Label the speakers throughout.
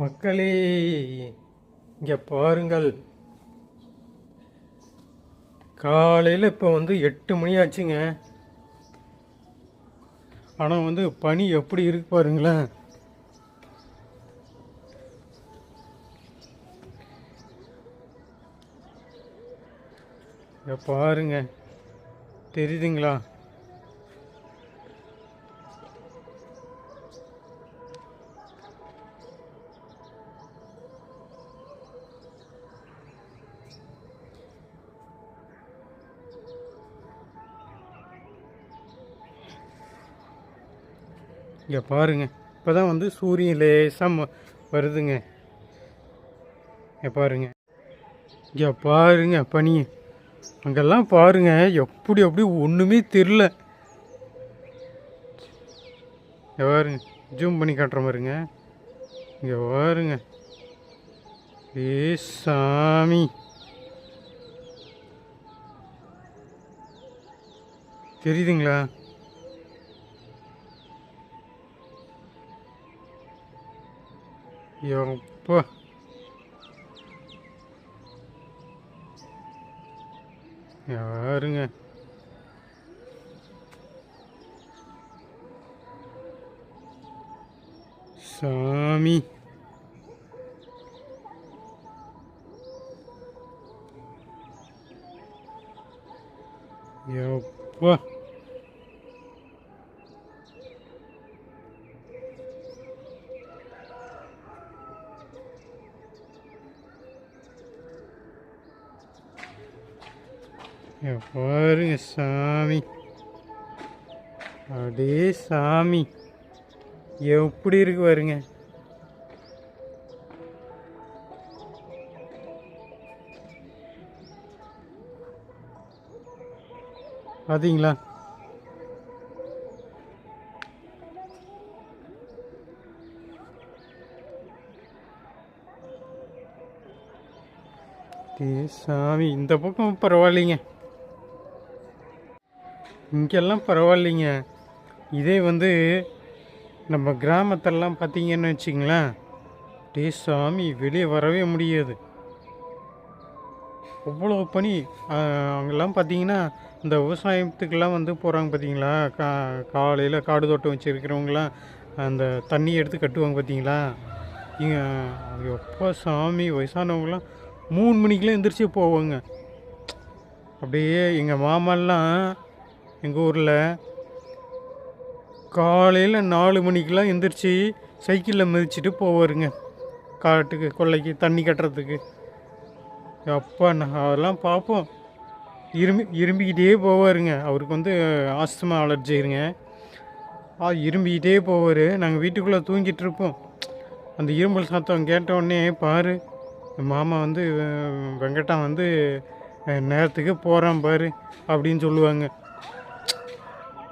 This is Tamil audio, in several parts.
Speaker 1: மக்களே இங்கே பாருங்கள். காலையில் இப்போ வந்து எட்டு மணி ஆச்சுங்க. ஆனால் வந்து பனி எப்படி இருக்கு பாருங்களேன். இங்கே பாருங்க. தெரியுதுங்களா? இங்கே பாருங்க. இப்போ தான் வந்து சூரியன் லேசாக வருதுங்க. இங்கே பாருங்க. இங்கே பாருங்க பனி அங்கெல்லாம் பாருங்க. எப்படி எப்படி ஒன்றுமே தெரில இங்கே பாருங்க. ஜூம் பண்ணி காட்டுற மாதிரிங்க. இங்கே பாருங்க. ஏ சாமி. தெரியுதுங்களா? எப்பா யாருங்க சாமி எப்பா பாருங்க சாமி. அடே சாமி. எப்படி இருக்கு பாருங்க. பார்த்தீங்களா சாமி இந்த பக்கம் பரவாயில்லைங்க. இங்கெல்லாம் பரவாயில்லைங்க. இதே வந்து நம்ம கிராமத்தெல்லாம் பார்த்தீங்கன்னு வச்சிங்களேன் டே சாமி வெளியே வரவே முடியாது. அவ்வளோ பனி அங்கெல்லாம் பார்த்தீங்கன்னா இந்த விவசாயத்துக்கெல்லாம் வந்து போகிறாங்க பார்த்தீங்களா? கா காலையில் காடு தோட்டம் வச்சுருக்கிறவங்களாம் அந்த தண்ணி எடுத்து கட்டுவாங்க பார்த்தீங்களா? இங்கே எப்போ சாமி வயசானவங்களாம் மூணு மணிக்கெலாம் எந்திரிச்சு போவாங்க. அப்படியே எங்கள் மாமாலாம் எங்கள் ஊரில் காலையில் நாலு மணிக்கெலாம் எந்திரிச்சு சைக்கிளில் மிதிச்சிட்டு போவாருங்க. காட்டுக்கு கொல்லைக்கு தண்ணி கட்டுறதுக்கு. அப்பா நான் அதெல்லாம் பார்ப்போம். இரும்பி இரும்பிக்கிட்டே போவாருங்க. அவருக்கு வந்து ஆஸ்துமா அலர்ஜி இருங்க. இரும்பிக்கிட்டே போவார். நாங்கள் வீட்டுக்குள்ளே தூங்கிட்டு இருப்போம். அந்த இரும்பல் சத்தம் கேட்டவுடனே பாரு மாமா வந்து வெங்கட்டா வந்து நேரத்துக்கு போகிறான் பாரு அப்படின்னு சொல்லுவாங்க.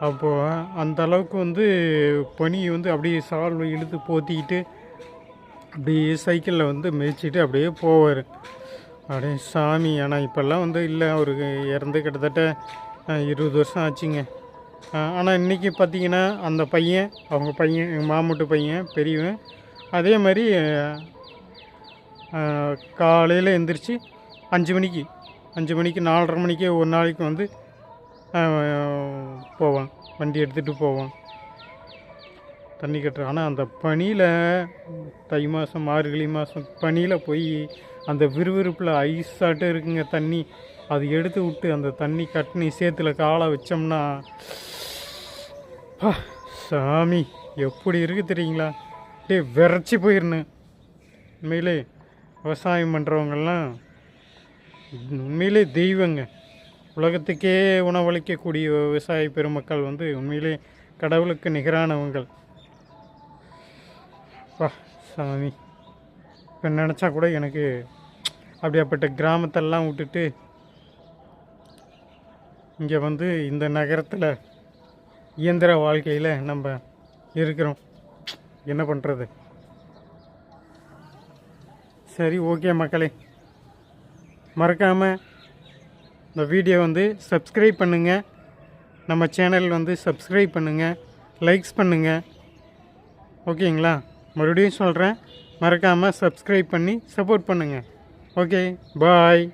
Speaker 1: அப்போது அந்த அளவுக்கு வந்து பனி வந்து அப்படியே சால் இழுத்து போத்திக்கிட்டு அப்படியே சைக்கிளில் வந்து மிதிச்சிட்டு அப்படியே போவார். அப்படியே சாமி ஆனால் இப்போல்லாம் வந்து இல்லை அவருக்கு இறந்து கிட்டத்தட்ட இருபது வருஷம் ஆச்சுங்க. ஆனால் இன்றைக்கி பார்த்தீங்கன்னா அந்த பையன் அவங்க பையன் எங்கள் மாமூட்டு பையன் பெரியவன் அதே மாதிரி காலையில் எந்திரிச்சு அஞ்சு மணிக்கு அஞ்சு மணிக்கு நாலரை மணிக்கு ஒரு நாளைக்கு வந்து போவான். வண்டி எடுத்துகிட்டு போவான். தண்ணி கட்டுற ஆனால் அந்த பனியில் தை மாதம் மார்கழி மாதம் பனியில் போய் அந்த விறுவிறுப்பில் ஐஸாட்டம் இருக்குங்க தண்ணி. அது எடுத்து விட்டு அந்த தண்ணி கட்டினி சேத்துல காலை வச்சோம்னா பா, சாமி எப்படி இருக்குது தெரியுங்களா? டே விரைச்சி போயிருந்தேன் உண்மையிலே விவசாயம் பண்ணுறவங்கெல்லாம் உண்மையிலே தெய்வங்க. உலகத்துக்கே உணவளிக்கக்கூடிய விவசாய பெருமக்கள் வந்து உண்மையிலே கடவுளுக்கு நிகரானவங்கள். வா சாமி. இப்போ நினச்சா கூட எனக்கு அப்படியாப்பட்ட கிராமத்தெல்லாம் விட்டுட்டு இங்கே வந்து இந்த நகரத்தில் இயந்திர வாழ்க்கையில் நம்ம இருக்கிறோம். என்ன பண்ணுறது சரி ஓகே மக்களே. மறக்காமல் இந்த வீடியோ வந்து சப்ஸ்கிரைப் பண்ணுங்கள் நம்ம சேனல் வந்து சப்ஸ்கிரைப் பண்ணுங்கள் லைக்ஸ் பண்ணுங்கள் ஓகேங்களா? மறுபடியும் சொல்கிறேன் மறக்காமல் சப்ஸ்கிரைப் பண்ணி சப்போர்ட் பண்ணுங்கள் ஓகே? பாய்